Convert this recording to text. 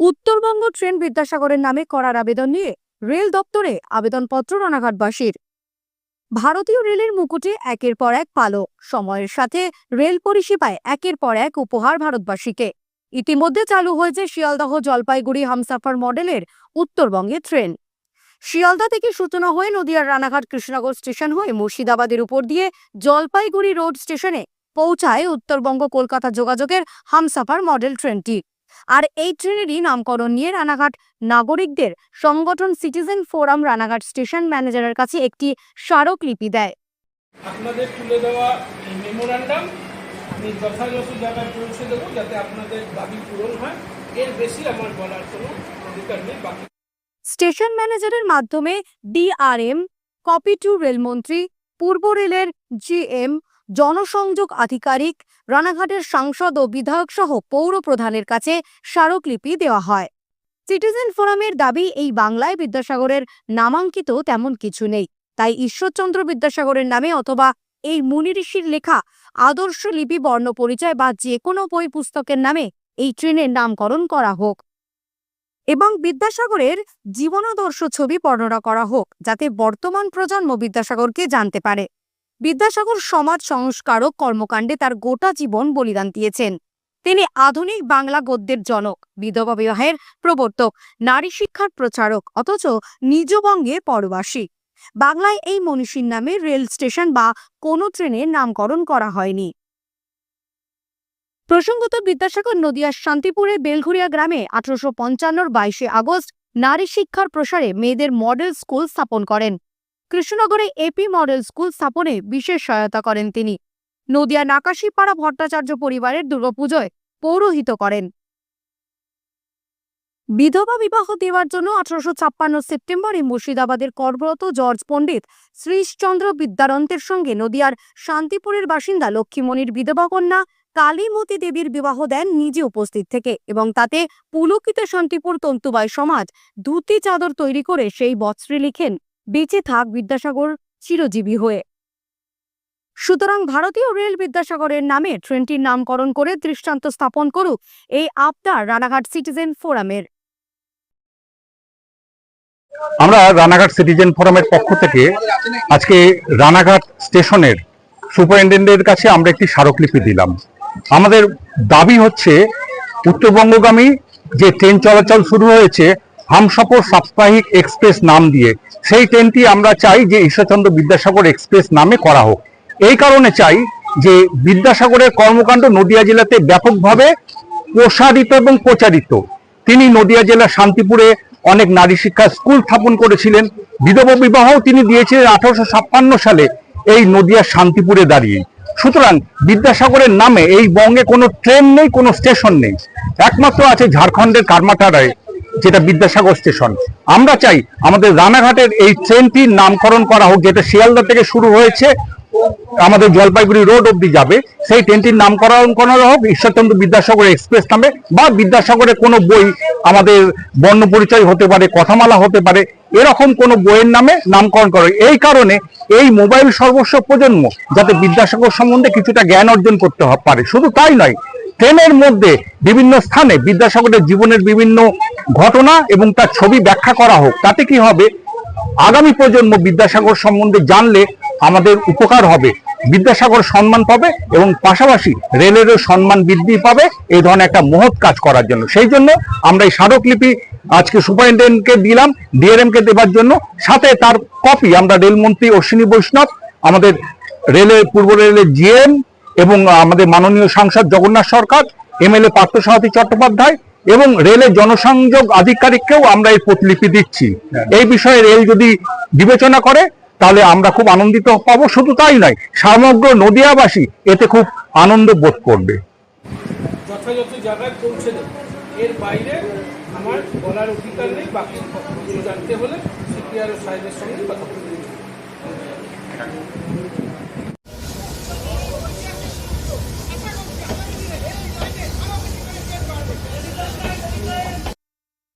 Uttarbanga train বিদ্যাসাগরের নামে করার আবেদন নিয়ে রেল দপ্তরে আবেদনপত্র রানাঘাটবাসীর ভারতীয় রেলের মুকুটে একের পর এক পালক, সময়ের সাথে রেল পরিষেবায় একের পর এক উপহার ভারতবাসীকে। ইতিমধ্যে চালু হয়েছে শিয়ালদহ জলপাইগুড়ি হামসাফার মডেলের উত্তরবঙ্গে ট্রেন। শিয়ালদা থেকে সূচনা হয়ে নদিয়ার রানাঘাট কৃষ্ণনগর স্টেশন হয়ে মুর্শিদাবাদের উপর দিয়ে জলপাইগুড়ি রোড স্টেশনে পৌঁছায় উত্তরবঙ্গ কলকাতা যোগাযোগের হামসাফার মডেল ট্রেনটি। আর এই ট্রেনেরই নামকরণ নিয়ে রানাঘাট নাগরিকদের সংগঠন সিটিজেন ফোরাম রানাঘাট স্টেশন ম্যানেজারের কাছে একটি স্মারকলিপি দেয়। আপনাদের তুলে দেওয়া মেমোরান্ডাম আমি যথাযথ জায়গায় পৌঁছে দেবো যাতে আপনাদের দাবি পূরণ হয়। এর বেশি আমার বলার কোনো অধিকার নেই বাকি স্টেশন ম্যানেজারের মাধ্যমে ডিআরএম কপি টু রেলমন্ত্রী পূর্ব রেলের জিএম জনসংযোগ আধিকারিক, রানাঘাটের সাংসদ ও বিধায়ক সহ পৌর প্রধানের কাছে স্মারকলিপি দেওয়া হয়। সিটিজেন ফোরামের দাবি, এই বাংলায় বিদ্যাসাগরের নামাঙ্কিত তেমন কিছু নেই। তাই ঈশ্বরচন্দ্র বিদ্যাসাগরের নামে অথবা এই মুনি ঋষির লেখা আদর্শ লিপি, বর্ণ পরিচয় বা যে কোনো বই পুস্তকের নামে এই ট্রেনের নামকরণ করা হোক এবং বিদ্যাসাগরের জীবনাদর্শ ছবি বর্ণনা করা হোক, যাতে বর্তমান প্রজন্ম বিদ্যাসাগরকে জানতে পারে। বিদ্যাসাগর সমাজ সংস্কারক কর্মকাণ্ডে তার গোটা জীবন বলিদান দিয়েছেন। তিনি আধুনিক বাংলা গদ্যের জনক, বিধবা বিবাহের প্রবর্তক, নারী শিক্ষার প্রচারক, অথচ নিজ বঙ্গে পরবাসী। বাংলায় এই মনীষীর নামে রেল স্টেশন বা কোনো ট্রেনের নামকরণ করা হয়নি। প্রসঙ্গত বিদ্যাসাগর নদিয়ার শান্তিপুরের বেলঘুরিয়া গ্রামে আঠারোশো পঞ্চান্নর বাইশে আগস্ট নারী শিক্ষার প্রসারে মেয়েদের মডেল স্কুল স্থাপন করেন। কৃষ্ণনগরে এপি মডেল স্কুল স্থাপনে বিশেষ সহায়তা করেন তিনি। নদিয়া নাকাশিপাড়া ভট্টাচার্য পরিবারের দুর্গাপুজোয় পৌরোহিত করেন। বিধবা বিবাহ দেওয়ার জন্য আঠারোশো ছাপ্পান্ন সেপ্টেম্বরে মুর্শিদাবাদের কর্মরত জর্জ পণ্ডিত শ্রীশচন্দ্র বিদ্যারন্তের সঙ্গে নদিয়ার শান্তিপুরের বাসিন্দা লক্ষ্মীমণির বিধবা কন্যা কালীমতী দেবীর বিবাহ দেন নিজে উপস্থিত থেকে এবং তাতে পুলকিত শান্তিপুর তন্তুবাই সমাজ ধুতি চাদর তৈরি করে সেই বস্ত্রে লিখেন। বেঁচে থাক বিদ্যাসাগর চিরজীবী হয়ে। সুতরাং ভারতীয় রেল বিদ্যাসাগরের নামে ট্রেনটির নামকরণ করে দৃষ্টান্ত স্থাপন করুক এই আবদার রানাঘাট সিটিজেন ফোরামের। আমরা রানাঘাট সিটিজেন ফোরামের পক্ষ থেকে আজকে রানাঘাট স্টেশনের সুপারিনটেন্ডেন্টের কাছে আমরা একটি স্মারকলিপি দিলাম। আমাদের দাবি হচ্ছে, উত্তরবঙ্গগামী যে ট্রেন চলাচল শুরু হয়েছে হামসফর সাপ্তাহিক এক্সপ্রেস নাম দিয়ে। সেই ট্রেনটি আমরা চাই যে ঈশ্বরচন্দ্র বিদ্যাসাগর এক্সপ্রেস নামে করা হোক। এই কারণে চাই যে বিদ্যাসাগরের কর্মকাণ্ড নদিয়া জেলাতে ব্যাপকভাবে প্রসারিত এবং প্রচারিত। তিনি নদিয়া জেলার শান্তিপুরে অনেক নারী শিক্ষা স্কুল স্থাপন করেছিলেন। বিধবা বিবাহও তিনি দিয়েছিলেন আঠারোশো ছাপ্পান্ন সালে এই নদিয়া শান্তিপুরে দাঁড়িয়ে। সুতরাং বিদ্যাসাগরের নামে এই বঙ্গে কোনো ট্রেন নেই, কোনো স্টেশন নেই। একমাত্র আছে ঝাড়খণ্ডের কারমাটারায়। যেটা বিদ্যাসাগর স্টেশন আমরা চাই আমাদের রানাঘাটের এই ট্রেনটির নামকরণ করা হোক, যেটা শিয়ালদা থেকে শুরু হয়েছে, আমাদের জলপাইগুড়ি রোড অব্দি যাবে সেই ট্রেনটির নামকরণ করা হোক, ঈশ্বরচন্দ্র বিদ্যাসাগর এক্সপ্রেস নামে, বা বিদ্যাসাগরের কোনো বই আমাদের বর্ণ পরিচয় হতে পারে, কথামালা হতে পারে, এরকম কোনো বইয়ের নামে নামকরণ করা। এই কারণে এই মোবাইল সর্বস্ব প্রজন্ম যাতে বিদ্যাসাগর সম্বন্ধে কিছুটা জ্ঞান অর্জন করতে পারে, শুধু তাই নয় ট্রেনের মধ্যে বিভিন্ন স্থানে বিদ্যাসাগরের জীবনের বিভিন্ন ঘটনা এবং তার ছবি ব্যাখ্যা করা হোক, তাতে কি হবে? আগামী প্রজন্ম বিদ্যাসাগর সম্বন্ধে জানলে আমাদের উপকার হবে। বিদ্যাসাগর সম্মান পাবে এবং পাশাপাশি রেলেরও সম্মান বৃদ্ধি পাবে। এই ধরনের একটা মহৎ কাজ করার জন্য। সেই জন্য আমরা এই স্মারকলিপি আজকে সুপারিনটেন্ডেন্টকে দিলাম ডিআরএম কে দেবার জন্য। সাথে তার কপি আমরা রেলমন্ত্রী অশ্বিনী বৈষ্ণব, আমাদের রেলের, পূর্ব রেলের জিএম এবং আমাদের মাননীয় সাংসদ জগন্নাথ সরকার, এমএলএ পার্থসারথী চট্টোপাধ্যায় এবং রেলের জনসংযোগ আধিকারিককেও আমরা এই প্রতিলিপি দিচ্ছি। এই বিষয়ে রেল যদি বিবেচনা করে, তাহলে আমরা খুব আনন্দিত পাবো। শুধু তাই নয়, সমগ্র নদিয়াবাসী এতে খুব আনন্দ বোধ করবে। জানতে হলে সাহেবের সঙ্গে কথা বলতে